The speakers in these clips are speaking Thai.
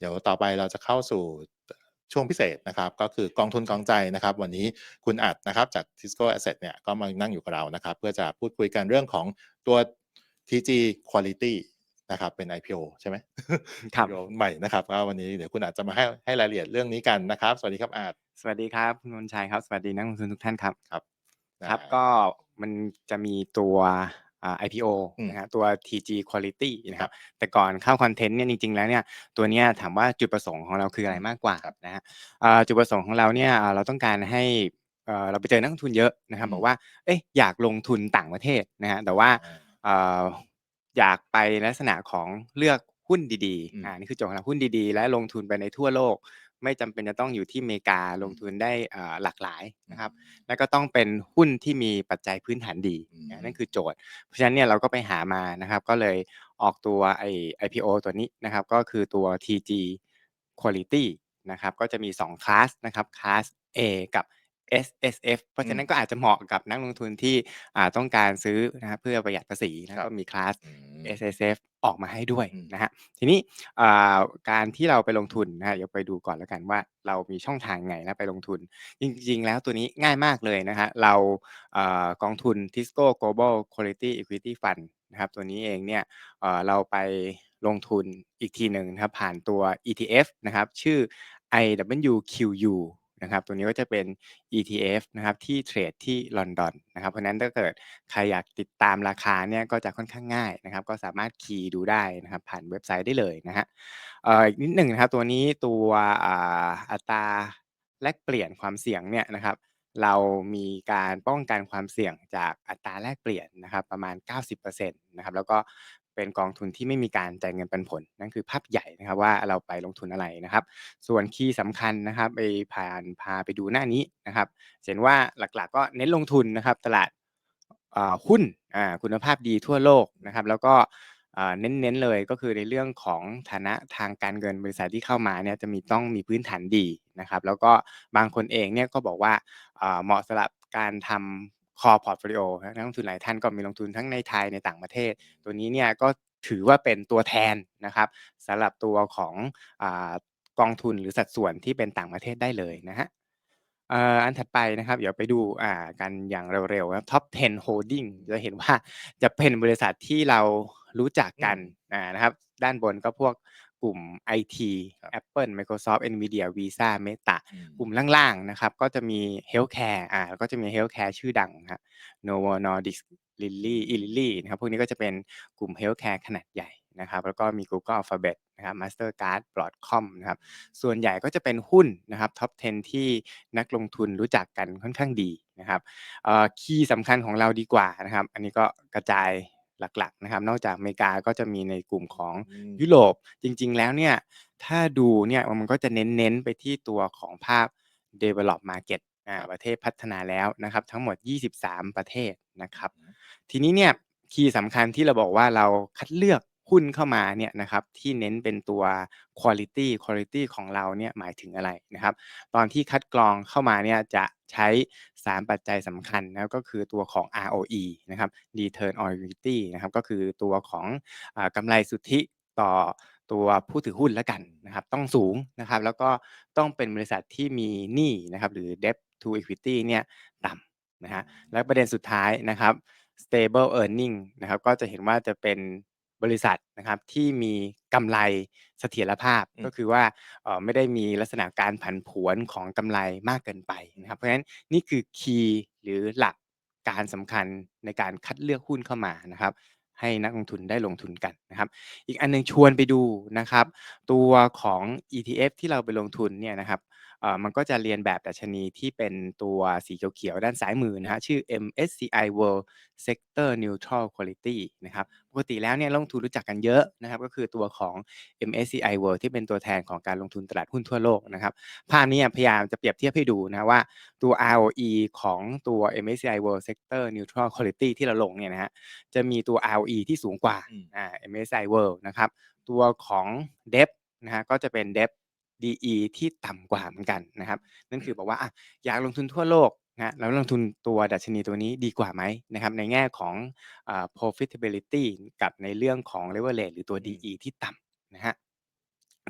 เดี๋ยวต่อไปเราจะเข้าสู่ช่วงพิเศษนะครับ ก็คือกองทุนกองใจนะครับ วันนี้คุณอัดนะครับจาก Tisco Asset เนี่ยก็มานั่งอยู่กับเรานะครับ เพื่อจะพูดคุยกันเรื่องของตัว TG Quality นะครับเป็น IPO ใช่ไหมครับ IPO ใหม่นะครับก็วันนี้เดี๋ยวคุณอาจจะมาให้ให้รายละเอียดเรื่องนี้กันนะครับ สวัสดีครับอาจสวัสดีครับคุณมนชัยครับ สวัสดีนักลงทุนทุกท่านครับครับ ครับได้ก็มันจะมีตัวอ่า IPO อืมนะครับตัว TG Quality นะคครัรับบแต่ก่อนเข้าคอนเทนต์เนี่ยจริงๆแล้วเนี่ยตัวเนี้ยถามว่าจุดประสงค์ของเราคืออะไรมากกว่าครับนะฮะอ่าจุดประสงค์ของเราเนี่ยอ่าเราต้องการให้เอ่อเราไปเจอนักลงทุนเยอะนะครับอืมบอกว่าเอ๊ะอยากลงทุนต่างประเทศนะฮะแต่ว่าอ่าเอ่ออยากไปลักษณะของเลือกหุ้นดีอืมๆอ่านี่คือโจทย์ของเราหุ้นดีๆ และลงทุนไปในทั่วโลก ไม่จำเป็นจะต้องอยู่ที่อเมริกาลงทุนได้อ่าหลากหลายนะครับ แล้วก็ต้องเป็นหุ้นที่มีปัจจัยพื้นฐานดีอืมนะนั่นคือโจทย์ เพราะฉะนั้นเนี่ยเราก็ไปหามานะครับ ก็เลยออกตัวไอ้ IPO ตัวนี้นะครับ ก็คือตัว TG Quality นะครับ ก็จะมี 2 คลาสนะครับ คลาส A กับ SSF เพราะฉะนั้นก็อาจจะเหมาะกับนักลงทุนที่อ่าต้องการซื้อนะครับเพื่อประหยัดภาษีนะคครัรับบก็มีคลาสอืม SSF ออกมาให้ด้วยอืมนะฮะทีนี้อ่าการที่เราไปลงทุนนะฮะเดี๋ยวไปดูก่อนแล้วกันว่าเรามีช่องทางไงนะไปลงทุน จริง ๆ แล้วตัวนี้ง่ายมากเลยนะฮะเราเอ่อกองทุน Tisco Global Quality Equity Fund นะครับตัวนี้เองเนี่ยเอ่อเราไปลงทุนอีกทีหนึ่งนะครับผ่านตัว ETF นะครับชื่อ IWQU นะครับตัวนี้ก็จะเป็น ETF นะครับที่เทรดที่ลอนดอนนะครับเพราะนั้นถ้าเกิดใครอยากติดตามราคาเนี่ยก็จะค่อนข้างง่ายนะครับ ก็สามารถคีย์ดูได้นะครับผ่านเว็บไซต์ได้เลยนะฮะอีกนิดหนึ่งนะครับตัวนี้ตัวอัตราแลกเปลี่ยนความเสี่ยงเนี่ยนะครับเรามีการป้องกันความเสี่ยงจากอัตราแลกเปลี่ยนนะครับประมาณ 90%นะครับแล้วก็ เป็นกองทุนที่ไม่มีการจ่ายเงินปันผล นั่นคือภาพใหญ่นะครับว่าเราไปลงทุนอะไรนะครับ ส่วนคีย์สำคัญนะครับไปผ่านพาไปดูหน้านี้นะครับเห็นว่าหลักๆก็เน้นลงทุนนะครับ ตลาดหุ้นคุณภาพดีทั่วโลกนะครับ แล้วก็เน้นๆเลยก็คือในเรื่องของฐานะทางการเงินบริษัทที่เข้ามาเนี่ยจะมีต้องมีพื้นฐานดีนะครับ แล้วก็บางคนเองเนี่ยก็บอกว่าเหมาะสำหรับการทำ core portfolio นะนักลงทุนหลายท่านก็มีลงทุนทั้งในไทยในต่างประเทศ ตัวนี้เนี่ยก็ถือว่าเป็นตัวแทนนะครับสำหรับตัวของอากองทุนหรือสัดส่วนที่เป็นต่างประเทศได้เลยนะฮะเอ่ออันถัดไปนะครับ เดี๋ยวไปดูอ่ากันอย่างเร็วๆนะครับ top 10 holding จะเห็นว่าจะเป็นบริษัทที่เรารู้จักกันอ่านะครับ ด้านบนก็พวก กลุ่ม IT ครับ Apple Microsoft Nvidia Visa Meta อืมกลุ่มล่างๆนะครับก็จะมี Healthcare อ่าแล้วก็จะมี Healthcare ชื่อดังนะฮะ Novo Nordisk Lilly e Lilly นะครับพวกนี้ก็จะเป็นกลุ่ม Healthcare ขนาดใหญ่นะครับแล้วก็มี Google Alphabet นะครับ Mastercard Broadcom นะครับส่วนใหญ่ก็จะเป็นหุ้นนะครับ Top 10 ที่นักลงทุนรู้จักกันค่อนข้างดีนะครับเอ่อคีย์สำคัญของเราดีกว่านะครับ อันนี้ก็กระจาย หลักๆนะครับ นอกจากอเมริกาก็จะมีในกลุ่มของอืมยุโรปจริง ๆ แล้วเนี่ยถ้าดูเนี่ยมันก็จะเน้นๆไปที่ตัวของภาพ develop market อ่าประเทศพัฒนาแล้วนะครับ ทั้งหมด 23 ประเทศนะครับทีนี้เนี่ยคีย์สำคัญที่เราบอกว่าเราคัดเลือก หุ้นเข้ามาเนี่ยนะครับที่เน้นเป็นตัว quality quality ของเราเนี่ยหมายถึงอะไรนะครับ ตอนที่คัดกรองเข้ามาเนี่ยจะใช้ 3 ปัจจัยสำคัญนะก็คือตัวของ ROE นะครับ Return on Equity นะครับก็คือตัวของอกำไรสุทธิต่อตัวผู้ถือหุ้นแล้วกันนะครับ ต้องสูงนะครับ แล้วก็ต้องเป็นบริษัทที่มีหนี้นะครับ หรือ debt to equity เนี่ยต่ำนะฮะและประเด็นสุดท้ายนะครับ stable earning นะครับ ก็จะเห็นว่าจะเป็น บริษัทนะครับที่มีกำไรเสถียรภาพอืมก็คือว่าเอ่อไม่ได้มีลักษณะการผันผวนของกำไรมากเกินไปนะครับ เพราะฉะนั้นนี่คือคีย์หรือหลักการสำคัญในการคัดเลือกหุ้นเข้ามานะครับ ให้นักลงทุนได้ลงทุนกันนะครับ อีกอันหนึงชวนไปดูนะครับ ตัวของ ETF ที่เราไปลงทุนเนี่ยนะครับ เอ่อมันก็จะเรียนแบบดัชนีที่เป็นตัวสีเขียวๆด้านซ้ายมือนะฮะชื่อ MSCI World Sector Neutral Quality นะครับปกติแล้วเนี่ยนักลงทุนรู้จักกันเยอะนะครับก็คือตัวของ MSCI World ที่เป็นตัวแทนของการลงทุนตลาดหุ้นทั่วโลกนะครับภาพนี้พยายามจะเปรียบเทียบให้ดูนะว่าตัว ROE ของตัว MSCI World Sector Neutral Quality ที่เราลงเนี่ยนะฮะจะมีตัว ROE ที่สูงกว่าอืมอ่า MSCI World นะครับตัวของ Debt นะฮะก็จะเป็น Debt DE ที่ต่ำกว่าเหมือนกันนะครับ นั่นคือบอกว่าอะอยากลงทุนทั่วโลกนะแล้วลงทุนตัวดัชนีตัวนี้ดีกว่าไหมนะครับ ในแง่ของอ่า profitability กับในเรื่องของ leverage หรือตัวอืม DE ที่ต่ำนะฮะ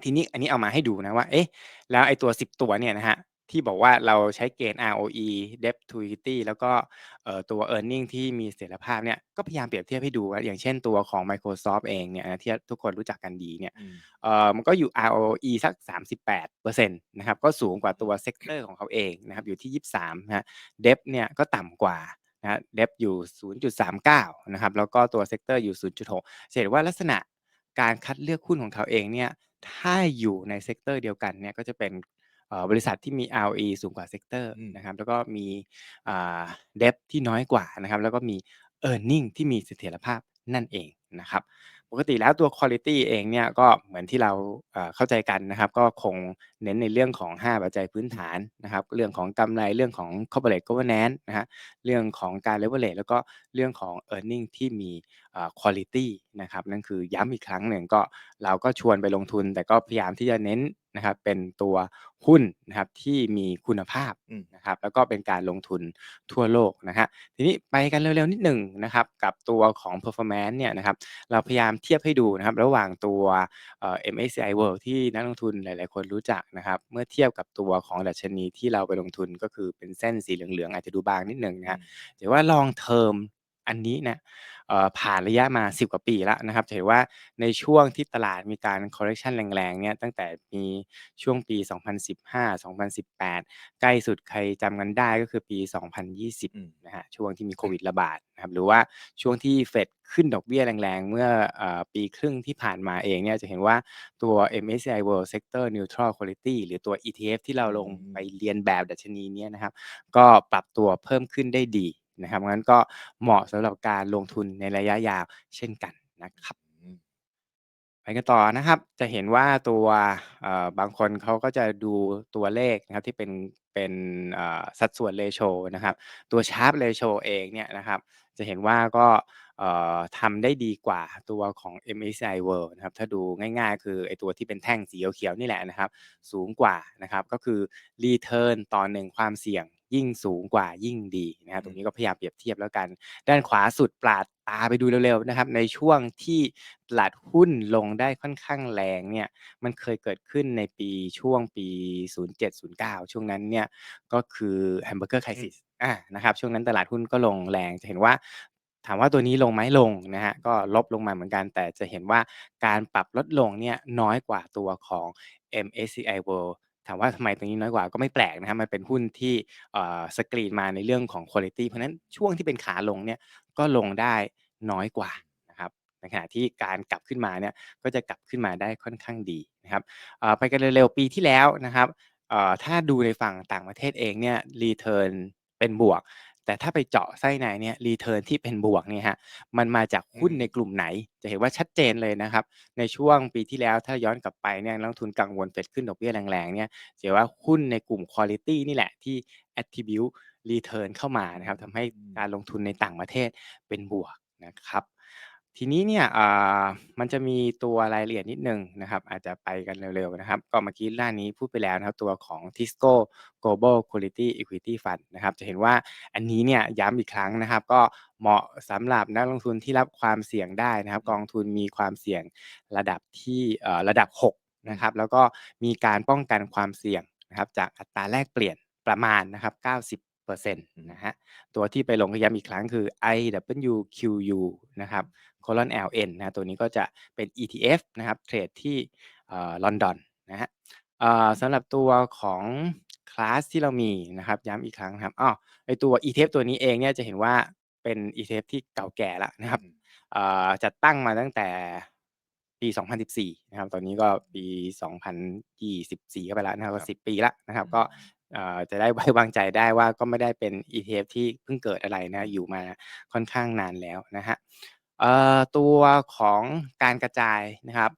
ทีนี้อันนี้เอามาให้ดูนะว่า เอ๊ะ แล้วไอ้ตัว 10 ตัวเนี่ยนะครับ ที่บอกว่าเราใช้เกณฑ์ ROE Debt to Equity แล้วก็เอ่อตัว Earnings ที่มีเสถียรภาพเนี่ยก็พยายามเปรียบเทียบให้ดูว่าอย่างเช่นตัวของ Microsoft เองเนี่ยนะที่ทุกคนรู้จักกันดีเนี่ยอืมเอ่อมันก็อยู่ ROE สัก 38%นะครับก็สูงกว่าตัวเซกเตอร์ของเขาเองนะครับอยู่ที่ 23นะครับ Debt เนี่ยก็ต่ำกว่านะครับ Debt อยู่ 0.39 นะครับ แล้วก็ตัวเซกเตอร์อยู่ 0.6จะเห็นว่าลักษณะการคัดเลือกหุ้นของเขาเองเนี่ย ถ้าอยู่ในเซกเตอร์เดียวกันเนี่ย ก็จะเป็นเอ่อ บริษัทที่มี ROE สูงกว่าเซกเตอร์อืมนะครับแล้วก็มีอ่า Debt ที่น้อยกว่านะครับแล้วก็มี Earnings ที่มีเสถียรภาพนั่นเองนะครับปกติแล้วตัว Quality เองเนี่ยก็เหมือนที่เราเอ่อเข้าใจกันนะครับก็คงเน้นในเรื่องของ 5 ปัจจัยพื้นฐานนะครับเรื่องของกำไรเรื่องของ Corporate Governance นะครับเรื่องของการ Leverage แล้วก็เรื่องของ Earnings ที่มีอ่า Quality นะครับนั่นคือย้ำอีกครั้งหนึ่งก็เราก็ชวนไปลงทุน แต่ก็พยายามที่จะเน้น นะครับเป็นตัวหุ้นนะครับที่มีคุณภาพอืมนะครับแล้วก็เป็นการลงทุนทั่วโลกนะครับทีนี้ไปกันเร็วๆนิดหนึ่งนะครับกับตัวของ Performance เนี่ยนะครับเราพยายามเทียบให้ดูนะครับระหว่างตัวเอ่อ MSCI World ที่นักลงทุนหลายๆ คนรู้จักนะครับเมื่อเทียบกับตัวของดัชนีที่เราไปลงทุนก็คือเป็นเส้นสีเหลืองๆ อาจจะดูบางนิดหนึ่งนะคอืรับมถือว่า Long Term อันนี้เนี่ยเอ่อผ่านระยะมา 10 กว่าปีแล้วนะครับจะเห็นว่าในช่วงที่ตลาดมีการ Correction แรงๆเนี่ยตั้งแต่มีช่วงปี 2015 2018 ใกล้สุดใครจำกันได้ก็คือปี 2020อืมนะครับช่วงที่มีโควิดระบาดนะครับหรือว่าช่วงที่ Fed ขึ้นดอกเบี้ยแรงๆ เมื่อเอ่อปีครึ่งที่ผ่านมาเองเนี่ยจะเห็นว่าตัว MSCI World Sector Neutral Quality หรือตัว ETF ที่เราลงอืมไปเลียนแบบดัชนีเนี้ยนะครับ ก็ปรับตัวเพิ่มขึ้นได้ดี นะครับงั้นก็เหมาะสำหรับการลงทุนในระยะยาวเช่นกันนะครับอืมไปกันต่อนะครับ จะเห็นว่าตัวเอ่อบางคนเขาก็จะดูตัวเลขนะครับที่เป็นเป็นเอ่อสัดส่วน Ratio นะครับ ตัว Sharpe Ratio เองเนี่ยนะครับ จะเห็นว่าก็เอ่อทำได้ดีกว่าตัวของ MSCI World นะครับ ถ้าดูง่ายๆ คือไอ้ตัวที่เป็นแท่งสีเขียวๆนี่แหละนะครับ สูงกว่านะครับ ก็คือ Return ต่อ1ความเสี่ยง ยิ่งสูงกว่ายิ่งดีนะครับตรงนี้ก็พยายามเปรียบเทียบแล้วกัน ด้านขวาสุดปาดตาไปดูเร็วๆนะครับ ในช่วงที่ตลาดหุ้นลงได้ค่อนข้างแรงเนี่ยมันเคยเกิดขึ้นในปีช่วงปี 07-09 ช่วงนั้นเนี่ยก็คือ Hamburger อืม Crisis อานะครับช่วงนั้นตลาดหุ้นก็ลงแรงจะเห็นว่าถามว่าตัวนี้ลงไหมลงนะครับก็ลบลงมาเหมือนกัน แต่จะเห็นว่าการปรับลดลงเนี่ยน้อยกว่าตัวของ MSCI World ถามว่าทำไมตรงนี้น้อยกว่าก็ไม่แปลกนะครับมันเป็นหุ้นที่สกรีนมาในเรื่องของคุณภาพเพราะนั้นช่วงที่เป็นขาลงเนี่ยก็ลงได้น้อยกว่านะครับในขณะที่การกลับขึ้นมาเนี่ยก็จะกลับขึ้นมาได้ค่อนข้างดีนะครับไปกันเร็วๆปีที่แล้วนะครับถ้าดูในฝั่งต่างประเทศเองเนี่ยรีเทิร์นเป็นบวก แต่ถ้าไปเจาะไส้ในเนี่ย Return ที่เป็นบวกเนี่ยครับมันมาจากอืหุ้นมในกลุ่มไหน จะเห็นว่าชัดเจนเลยนะครับ ในช่วงปีที่แล้วถ้าย้อนกลับไปเนี่ยนักลงทุนกังวล Fed ขึ้นดอกเบี้ยแรงๆเนี่ยจะเห็นว่าหุ้นในกลุ่ม Quality นี่แหละที่ Attribute Return เข้ามานะครับทำให้อืมการลงทุนในต่างประเทศเป็นบวกนะครับ ทีนี้เนี่ยอ่ามันจะมีตัวรายละเอียดนิดหนึ่งนะครับ อาจจะไปกันเร็วๆนะครับ ก็เมื่อกี้หน้านี้พูดไปแล้วนะครับ ตัวของ Tisco Global Quality Equity Fund นะครับ จะเห็นว่าอันนี้เนี่ยย้ำอีกครั้งนะครับ ก็เหมาะสำหรับนักลงทุนที่รับความเสี่ยงได้นะครับ กองทุนมีความเสี่ยงระดับที่เอ่อระดับ 6 นะครับ แล้วก็มีการป้องกันความเสี่ยงนะครับจากอัตราแลกเปลี่ยนประมาณนะครับ 90%อืมนะครับตัวที่ไปลงก็ย้ำอีกครั้งคือ IWQU นะครับ colon LN นะครับตัวนี้ก็จะเป็น ETF นะครับ เทรดที่เอ่อลอนดอนนะครับเอ่อสำหรับตัวของคลาสที่เรามีนะครับ ย้ำอีกครั้งนะครับอ้อไอ้ตัว ETF ตัวนี้เองเนี่ยจะเห็นว่าเป็น ETF ที่เก่าแก่แล้วนะครับอืมเอ่อจัดตั้งมาตั้งแต่ปี 2014 นะครับ ตอนนี้ก็ปี 2024เข้าไปแล้วนะครับคก็รับ10 ปีแล้วนะครับอืก็มเอ่อ จะได้ไว้วางใจได้ว่าก็ไม่ได้เป็น ETF ที่เพิ่งเกิดอะไรนะอยู่มาค่อนข้างนานแล้วนะครับเอ่อตัวของการกระจายนะครับ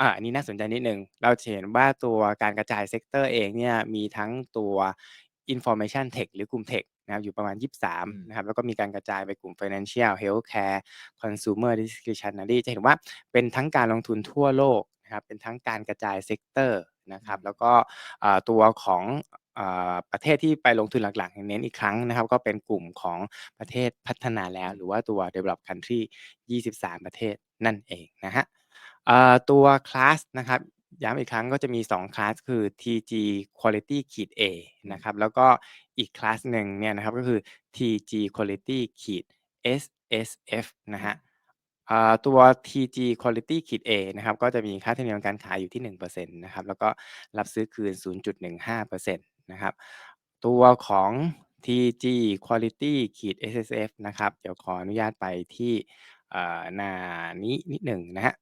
อาอันนี้น่าสนใจนิดหนึ่งเราจะเห็นว่าตัวการกระจายเซกเตอร์เองเนี่ยมีทั้งตัว Information Tech หรือกลุ่มเทคนะครับอยู่ประมาณอื23มนะครับ แล้วก็มีการกระจายไปกลุ่ม Financial Healthcare Consumer Discretionary จะเห็นว่าเป็นทั้งการลงทุนทั่วโลกนะครับ เป็นทั้งการกระจายเซกเตอร์นะคอืรับมแล้วก็อ่าตัวของอ่า ประเทศที่ไปลงทุนหลักๆเน้นอีกครั้งนะครับ ก็เป็นกลุ่มของประเทศพัฒนาแล้ว หรือว่าตัว Developed Country 23 ประเทศนั่นเองนะครับอ่าตัวคลาสนะครับย้ำอีกครั้งก็จะมี 2 คลาสคือ TG Quality -A อืมนะครับแล้วก็อีกคลาสหนึ่งเนี่ยนะครับก็คือ TG Quality -SSF นะคอืรับมอ่าตัว TG Quality -A นะครับก็จะมีค่าธรรมเนียมการขายอยู่ที่ 1%นะครับแล้วก็รับซื้อคืน 0.15%นะครับ ตัวของ TG Quality ขีด -SSF นะครับ เดี๋ยวขออนุญาตไปที่หน้านี้นิดหนึ่งนะครับ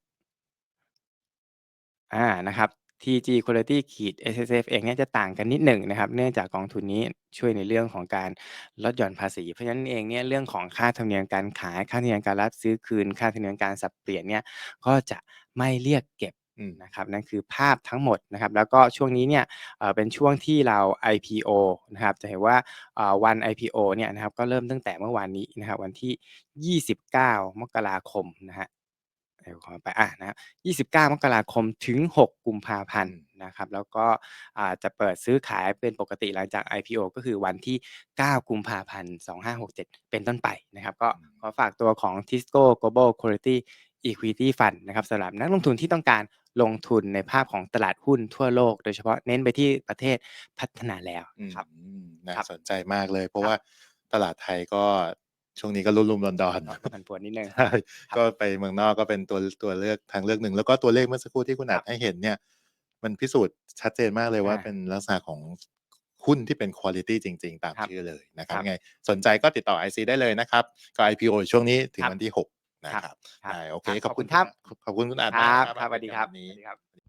อานะครับ TG Quality ขีด -SSF เองเนี่ยจะต่างกันนิดหนึ่งนะครับ เนื่องจากกองทุนนี้ช่วยในเรื่องของการลดหย่อนภาษี เพราะฉะนั้นเองเนี่ยเรื่องของค่าธรรมเนียมการขาย ค่าธรรมเนียมการรับซื้อคืน ค่าธรรมเนียมการสับเปลี่ยนเนี่ยก็จะไม่เรียกเก็บ นะครับนั่นคือภาพทั้งหมดนะครับ แล้วก็ช่วงนี้เนี่ยเอ่อเป็นช่วงที่เรา IPO นะครับ จะเห็นว่าอ่าวัน IPO เนี่ยนะครับก็เริ่มตั้งแต่เมื่อวานนี้นะครับวันที่ 29 มกราคมนะครับเดี๋ยวขอไปอานะครับ29มกราคมถึง 6 กุมภาพันอืธ์มนะครับ แล้วก็อ่าจะเปิดซื้อขายเป็นปกติหลังจาก IPO ก็คือวันที่ 9 กุมภาพันธ์ 2567 เป็นต้นไปนะครับ ก็อืมขอฝากตัวของ Tisco Global Quality Equity Fund นะครับสำหรับนักลงทุนที่ต้องการ ลงทุนในภาพของตลาดหุ้นทั่วโลก โดยเฉพาะเน้นไปที่ประเทศพัฒนาแล้วอืมครับน่าครับสนใจมากเลย เพราะครับว่าตลาดไทยก็ช่วงนี้ก็รุ่มๆดอนก็ผันผวนนิดหนึ่งๆใช่ครับก็ไปเมืองนอกก็เป็นตัวตัวเลือกทางเลือกหนึ่ง แล้วก็ตัวเลขเมื่อสักครู่ที่คุณคอัรัดบให้เห็นเนี่ย มันพิสูจน์ชัดเจนมากเลยว่าอาเป็นลักษณะของหุ้นที่เป็นควอลิตีจริง ๆ ตามครับชื่อเลยนะครัคบรับยังไงสนใจก็ติดต่อ IC ได้เลยนะครับ ก็ IPO อยู่ช่วงนี้ถึงครับวันที่ 6 นะครับครับครับได้โอเคครับขอบคุณขอบคุณครับขอบคุณคุณอัดคมากรับนะครับครับสวัสดีครับวันนี้สวัสดีครับ